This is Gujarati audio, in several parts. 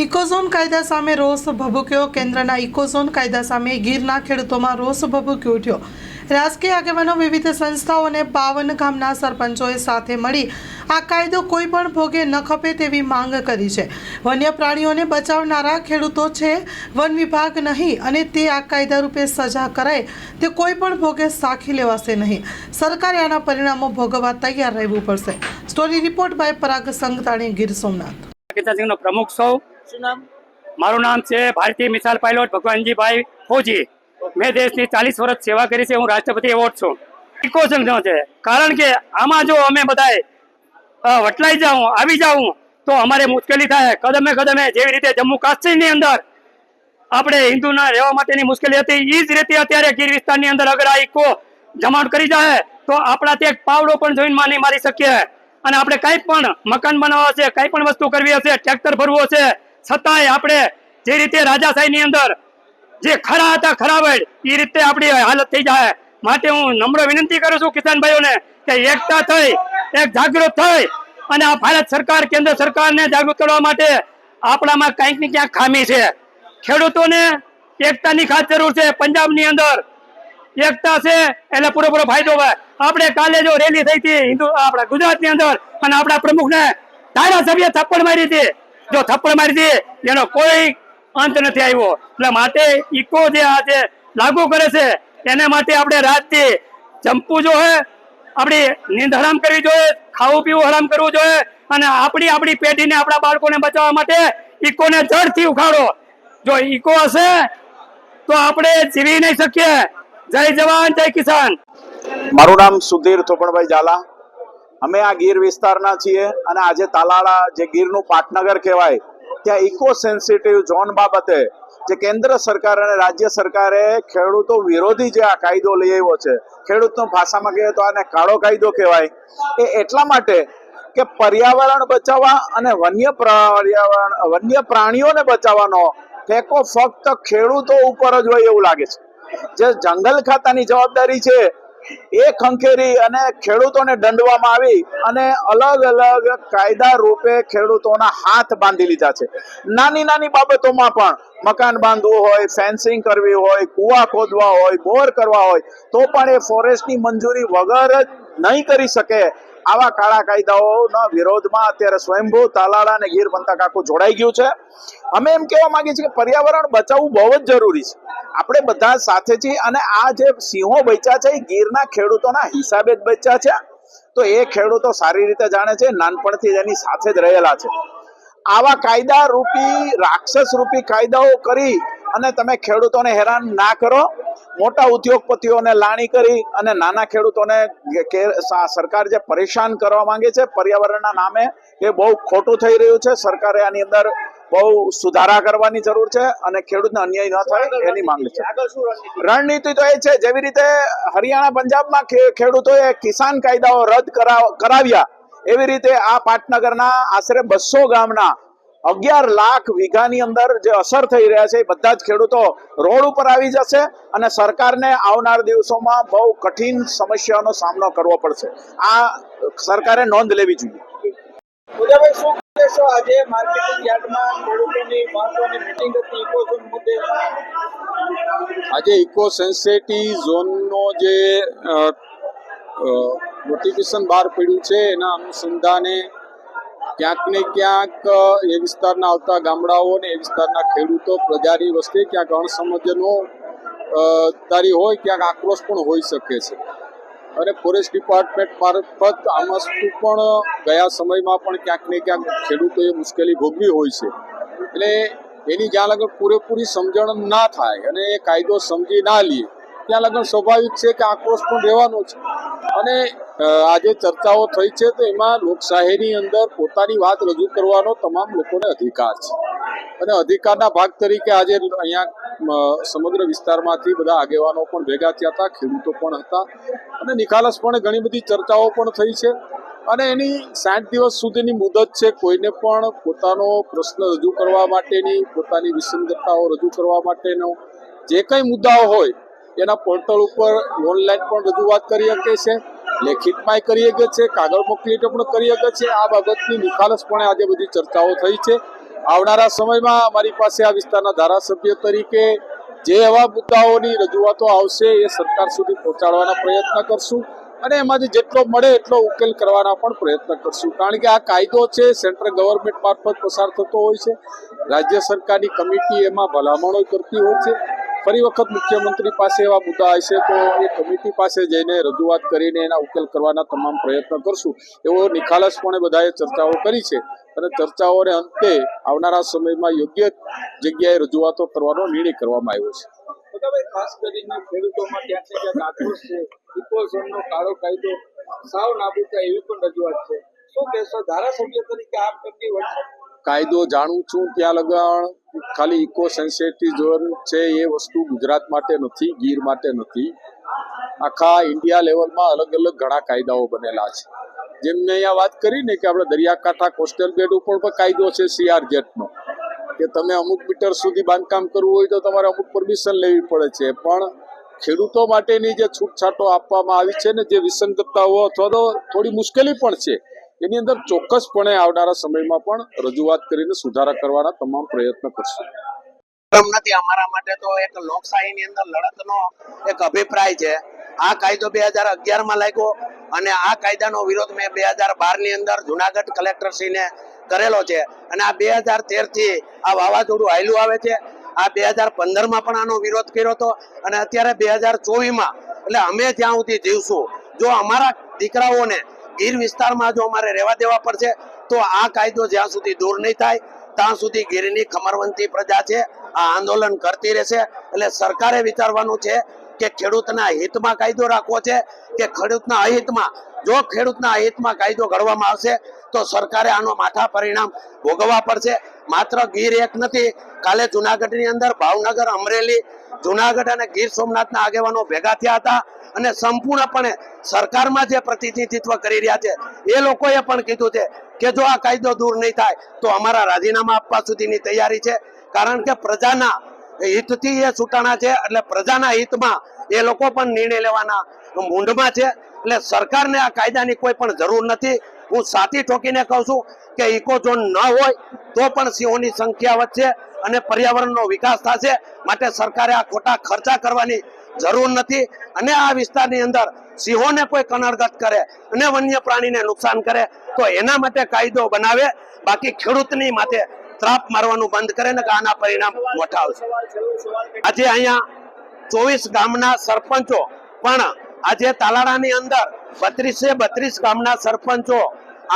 ઇકોઝોન કાયદા સામે રોષ ભભૂક્યો. કેન્દ્રના ઇકોઝોન કાયદા સામે ગીરના ખેડૂતોમાં રોષ ભભૂકી ઉઠ્યો. રાજકીય આગેવાનો વિવિધ સંસ્થાઓ અને બાવન ગામના સરપંચોએ સાથે મળી આ કાયદો કોઈ પણ ભોગે ન ખપે તેવી માંગ કરી છે. વન્ય પ્રાણીઓને બચાવનારા ખેડૂતો છે, વન વિભાગ નહીં અને તે આ કાયદા રૂપે સજા કરાય તે કોઈ પણ ભોગે સાખી લેવાશે નહીં. સરકારે આના પરિણામો ભોગવવા તૈયાર રહેવું પડશે. Story report by Parag Sangtani Gir Somnath. પ્રમુખ સૌ શું નામ મારું નામ છે ભારતીય મિસાલ પાયલોટ ભગવાનજીભાઈ ફોજી. મેં દેશની ચાલીસ વર્ષ સેવા કરી છે, હું રાષ્ટ્રપતિ એવોર્ડ છું. પ્રિકોશન છે. કારણ કે આમાં જો અમે બધાએ વટલાઈ જાઉં, આવી જાઉં, તો અમારે મુશ્કેલી થાય. કદમે કદમે જેવી રીતે જમ્મુ કાશ્મીરની અંદર આપણે હિન્દુના રહેવા માટેની મુશ્કેલી હતી એ જ રીતે અત્યારે ગીર વિસ્તારની અંદર અગર આ ઇકો જમાવટ કરી જાય તો આપણા એક પાવડો પણ જોઈને માં નહીં મારી શકીએ. અને આપણે કંઈ પણ મકાન બનાવવા છે, કંઈ પણ વસ્તુ કરવી હશે, ટ્રેક્ટર ભરવું હશે છતાંય આપણે જે રીતે રાજાશાહીની અંદર જે ખરા હતા ખરાબ એ રીતે આપણી હાલત થઈ જાય. માટે હું નમ્ર વિનંતી કરું છું કિસાન ભાઈઓને કે એકતા થઈ, એક જાગૃત થઈ અને આ ભારત સરકાર, કેન્દ્ર સરકારને જાગૃત કરવા માટે આપણામાં કંઈક ને ક્યાંક ખામી છે. ખેડૂતોને એકતાની ખાસ જરૂર છે. પંજાબની અંદર એકતા છે એટલે પૂરેપૂરો ફાયદો હોય. આપણે કાલે જો રેલી થઈ હતી હિન્દુ, આપણા ગુજરાતની અંદર અને આપણા પ્રમુખને ધારાસભ્ય થપ્પડ મારી હતી. જો થપ્પડ મારી દે એનો કોઈ અંત નથી આવ્યો. એટલે માટે ઇકો જે આ જે લાગુ કરે છે, એને માટે આપણે રાતથી જંપવું જોઈએ, આપણી નીંદ હરામ કરવી જોઈએ, ખાવું પીવું હરામ કરવું જોઈએ, અને આપણી આપણી પેઢીને આપણા બાળકોને બચાવવા માટે ઇકોને જડથી ઉખાડો. જો ઇકો હશે, તો આપણે જીવી નહીં શકીએ. જય જવાન, જય કિસાન. મારું નામ સુધીર થોપણભાઈ ઝાલા. અમે આ ગીર વિસ્તારના છીએ અને આજે તાલાળા જે ગીરનું પાટનગર કહેવાય, ત્યાં ઇકો સેન્સિટિવ ઝોન બાબતે જે કેન્દ્ર સરકાર અને રાજ્ય સરકારે ખેડૂતો વિરોધી જે આ કાયદો લઈ આવ્યો છે, ખેડૂતનો ભાષામાં કહીએ તો આને કાળો કાયદો કહેવાય, એ એટલા માટે કે પર્યાવરણ બચાવવા અને વન્ય પર્યાવરણ, વન્ય પ્રાણીઓને બચાવવાનો ટેકો ફક્ત ખેડૂતો ઉપર જ હોય એવું લાગે છે. જે જંગલ ખાતાની જવાબદારી છે એ ખંખેરી અને ખેડૂતોને દંડવામાં આવી અને અલગ અલગ કાયદા રૂપે ખેડૂતોના હાથ બાંધી લીધા છે. નાની નાની બાબતોમાં પણ મકાન બાંધવું હોય ફેન્સિંગ કરવી હોય, કુવા ખોદવા હોય, બોર કરવા હોય, તો પણ એ ફોરેસ્ટની મંજૂરી વગર જ નહીં કરી શકે. આવા કાળા કાયદાઓના વિરોધમાં અત્યારે સ્વયંભૂ તાલાળા અને ગીર પંથક આખું જોડાઈ ગયું છે. અમે એમ કહેવા માંગીએ છીએ કે પર્યાવરણ બચાવવું બહુ જ જરૂરી છે. આપણે બધા સાથે છીએ અને આ જે સિંહો બચ્યા છે, એ ગીરના ખેડૂતોના હિસાબે જ બચ્યા છે. તો એ ખેડૂતો સારી રીતે જાણે છે, નાનપણથી એની સાથે જ રહેલા છે. આવા કાયદા રૂપી રાક્ષસ રૂપી કાયદાઓ કરી અને તમે ખેડૂતોને હેરાન ના કરો. મોટા ઉદ્યોગપતિઓને લાણી કરી અને નાના ખેડૂતોને સરકાર જે પરેશાન કરવા માંગે છે પર્યાવરણના નામે, એ બહુ ખોટું થઈ રહ્યું છે. સરકારે આની અંદર બહુ સુધારા કરવાની જરૂર છે અને ખેડૂતને અન્યાય ન થાય એની માંગ છે. રણનીતિ તો એ છે, જેવી રીતે હરિયાણા પંજાબમાં ખેડૂતોએ કિસાન કાયદાઓ રદ કરાવ- કરાવ્યા, એવી રીતે આ પાટનગરના આશરે બસો ગામના અગિયાર લાખ વીઘાની અંદર જે અસર થઈ રહ્યા છે એ બધા જ ખેડૂતો રોડ ઉપર આવી જશે અને સરકારને આવનાર દિવસોમાં બહુ કઠિન સમસ્યાનો સામનો કરવો પડશે. આ સરકારે નોંધ લેવી જોઈએ. ઉદયભાઈ શું આજે માર્કેટિંગ યાર્ડમાં ખેડૂતોની મહત્વની મિટિંગ હતી. ઇકોઝોન મુદ્દે? આજે ઇકો સેન્સિટી ઝોનનો જે નોટિફિકેશન બહાર પડ્યું છે એના અનુસંધાને ક્યાંક ને ક્યાંક એ વિસ્તારના આવતા ગામડાઓ ને એ વિસ્તારના ખેડૂતો પ્રજાની વસ્તી ક્યાંક અણસમજનો તારી હોય ક્યાંક આક્રોશ પણ હોઈ શકે છે. અને ફોરેસ્ટ ડિપાર્ટમેન્ટ મારફત આમાં પણ ગયા સમયમાં પણ ક્યાંક ને ક્યાંક ખેડૂતોએ મુશ્કેલી ભોગવી હોય છે. એટલે એની જ્યાં લગન પૂરેપૂરી સમજણ ના થાય અને એ કાયદો સમજી ના લે, ત્યાં લગન સ્વાભાવિક છે કે આક્રોશ પણ રહેવાનો છે. અને આજે ચર્ચાઓ થઈ છે તો એમાં લોકશાહીની અંદર પોતાની વાત રજૂ કરવાનો તમામ લોકોને અધિકાર છે. અને અધિકારના ભાગ તરીકે આજે અહીંયા સમગ્ર વિસ્તારમાંથી બધા આગેવાનો પણ ભેગા થયા હતા, ખેડૂતો પણ હતા અને નિખાલસપણે ઘણી બધી ચર્ચાઓ પણ થઈ છે. અને એની સાઠ દિવસ સુધીની મુદત છે કોઈને પણ પોતાનો પ્રશ્ન રજૂ કરવા માટેની, પોતાની વિસંગતતાઓ રજૂ કરવા માટેનો. જે કંઈ મુદ્દાઓ હોય, એના પોર્ટલ ઉપર ઓનલાઈન પણ રજૂઆત કરી શકે છે. લેખિતમાંય કરી શકે છે, કાગળ મોકલીને પણ કરી શકે છે. આ બાબતની નિખાલસપણે આજે બધી ચર્ચાઓ થઈ છે. આવનારા સમયમાં અમારી પાસે આ વિસ્તારના ધારાસભ્ય તરીકે જે એવા મુદ્દાઓની રજૂઆતો આવશે એ સરકાર સુધી પહોંચાડવાના પ્રયત્ન કરશું અને એમાંથી જેટલો મળે એટલો ઉકેલ કરવાના પણ પ્રયત્ન કરશું. કારણ કે આ કાયદો છે, સેન્ટ્રલ ગવર્મેન્ટ મારફત પસાર થતો હોય છે. રાજ્ય સરકારની કમિટી એમાં ભલામણો કરતી હોય છે. ફરી વખત મુખ્યમંત્રી પાસે એવા મુદ્દા હશે તો એ કમિટી પાસે જઈને રજૂઆત કરીને એના ઉકેલ કરવાના તમામ પ્રયત્ન કરશું. એવો નિખાલસપણે બધાએ ચર્ચાઓ કરી છે. અને ચર્ચાઓને અંતે આવનારા સમયમાં યોગ્ય જગ્યાએ રજૂઆતો કરવાનો નિર્ણય કરવામાં આવ્યો છે. ખાસ કરીને ખેડૂતોમાં ક્યાંક ને ક્યાંક આક્રોશ છે ઇકોઝોનનો કાળો કાયદો સાવ નાબૂદ થાય એવી પણ રજૂઆત છે. શું કહેશો? ધારાસભ્ય તરીકે આપ કાયદો જાણું છું ત્યાં લગણ ખાલી ઇકો સેન્સિટિવ ઝોન છે એ વસ્તુ ગુજરાત માટે નથી, ગીર માટે નથી. આખા ઇન્ડિયા લેવલમાં અલગ અલગ ઘણા કાયદાઓ બનેલા છે. જેમ મેં અહીંયા વાત કરી ને કે આપણે દરિયાકાંઠા કોસ્ટલ બેડ ઉપર પણ કાયદો છે સીઆરજેટનો કે તમે અમુક મીટર સુધી બાંધકામ કરવું હોય તો તમારે અમુક પરમિશન લેવી પડે છે. પણ ખેડૂતો માટેની જે છૂટછાટો આપવામાં આવી છે ને જે વિસંગતતાઓ, અથવા તો થોડી મુશ્કેલી પણ છે એની અંદર ચોક્કસપણે આવનારા સમયમાં પણ રજૂઆત કરીને સુધારા કરવાના તમામ પ્રયત્ન કરશું. નથી, અમારા માટે તો એક લોકશાહીની અંદર લડતનો એક અભિપ્રાય છે. આ કાયદો બે હજાર અગિયારમાં લાગ્યો અને આ કાયદાનો વિરોધ મેં બે હજાર બારની અંદર જુનાગઢ કલેક્ટરશ્રીને કરેલો છે. અને આ બે હજાર તેરથી આ વાવાઝોડું હાયલું આવે છે. આ બે હજાર પંદરમાં પણ આનો વિરોધ કર્યો હતો. અને અત્યારે બે હજાર ચોવીસમાં, એટલે અમે જ્યાં સુધી જીવશું. જો અમારા દીકરાઓને ગીર વિસ્તારમાં જો અમારે રહેવા દેવા પડશે, તો આ કાયદો જ્યાં સુધી દૂર નહીં થાય, ત્યાં સુધી ગીરની ખમરવંતી પ્રજા છે, આ આંદોલન કરતી રહેશે. એટલે સરકારે વિચારવાનું છે કે ખેડૂતના હિતમાં કાયદો રાખવો છે, કે ખેડૂતના અહિતમાં, જો ખેડૂતના અહિતમાં કાયદો ઘડવામાં આવશે તો સરકારે આનો માઠા પરિણામ ભોગવવા પડશે. માત્ર ગીર એક નથી, કાલે જુનાગઢની અંદર ભાવનગર, અમરેલી, જુનાગઢ અને ગીર સોમનાથના આગેવાનો ભેગા થયા હતા અને સંપૂર્ણપણે સરકારમાં જે પ્રતિનિધિત્વ કરી રહ્યા છે, એ લોકોએ પણ કીધું છે કે જો આ કાયદો દૂર નહીં થાય, તો અમારા રાજીનામા આપવા સુધીની તૈયારી છે. કારણ કે પ્રજાના હિતથી એ છૂટાણા છે, એટલે પ્રજાના હિતમાં એ લોકો પણ નિર્ણય લેવાના મૂંઢમાં છે. એટલે સરકારને આ કાયદાની કોઈ પણ જરૂર નથી. હું સાથી ઠોકીને કહું છું કે ઇકો ઝોન ન હોય તો પણ સિંહોની સંખ્યા વધશે અને પર્યાવરણનો વિકાસ થશે. માટે સરકારે આ ખોટા ખર્ચા કરવાની જરૂર નથી અને આ વિસ્તારની અંદર સિંહોને કોઈ કનડગત કરે અને વન્ય પ્રાણીને નુકસાન કરે તો એના માટે કાયદો બનાવે. બાકી ખેડૂતની માથે ત્રાપ મારવાનું બંધ કરે ને આના પરિણામ મોટા આવશે. આજે અહીંયા ચોવીસ ગામના સરપંચો પણ આજે તાલાળાની અંદર બત્રીસે બત્રીસ ગામના સરપંચો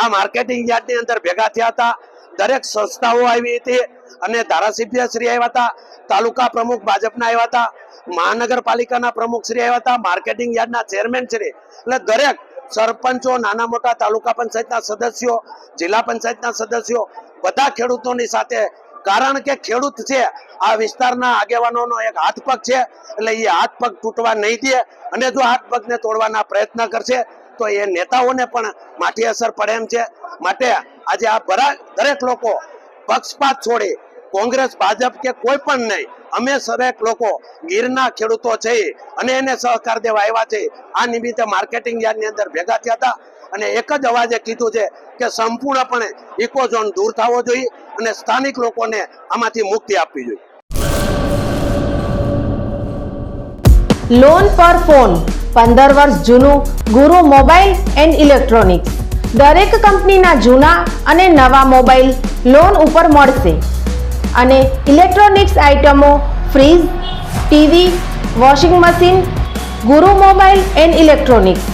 આ માર્કેટિંગ યાર્ડની અંદર ભેગા થયા હતા. દરેક સંસ્થાઓ આવી હતી અને ધારાસભ્ય શ્રી આવ્યા હતા, તાલુકા પ્રમુખ ભાજપના આવ્યા હતા, મહાનગરપાલિકાના પ્રમુખ શ્રી આવ્યા હતા, માર્કેટિંગ યાર્ડના ચેરમેન શ્રી એટલે દરેક સરપંચો, નાના મોટા તાલુકા પંચાયતના સદસ્યો, જિલ્લા પંચાયતના સદસ્યો, બધા ખેડૂતોની સાથે કારણ કે ખેડૂત છે, આ વિસ્તારના આગેવાનોનો એક હાથ પગ છે, એટલે એ હાથ પગ તૂટવા નહીં દે અને જો હાથ પગને તોડવાના પ્રયત્ન કરશે, તો એ નેતાઓને પણ માઠી અસર પડે એમ છે. માટે આજે આ દરેક લોકો પક્ષપાત છોડી, કોંગ્રેસ, ભાજપ કે કોઈ પણ નહીં, અમે દરેક લોકો ગીરના ખેડૂતો છે અને એને સહકાર દેવા આવ્યા છે આ નિમિત્તે માર્કેટિંગ યાર્ડની અંદર ભેગા થયા હતા. અને એક જ અવાજે કીધું છે કે સંપૂર્ણપણે ઇકોઝોન દૂર થવો જોઈએ અને સ્થાનિક લોકોને આમાંથી મુક્તિ આપવી જોઈએ. લોન પર ફોન પંદર વર્ષ જૂનું ગુરુ મોબાઈલ એન્ડ ઇલેક્ટ્રોનિક્સ. દરેક કંપનીના જૂના અને નવા મોબાઈલ લોન ઉપર મળશે. અને ઇલેક્ટ્રોનિક્સ આઇટમો fridge, TV, washing machine, Guru mobile and electronics.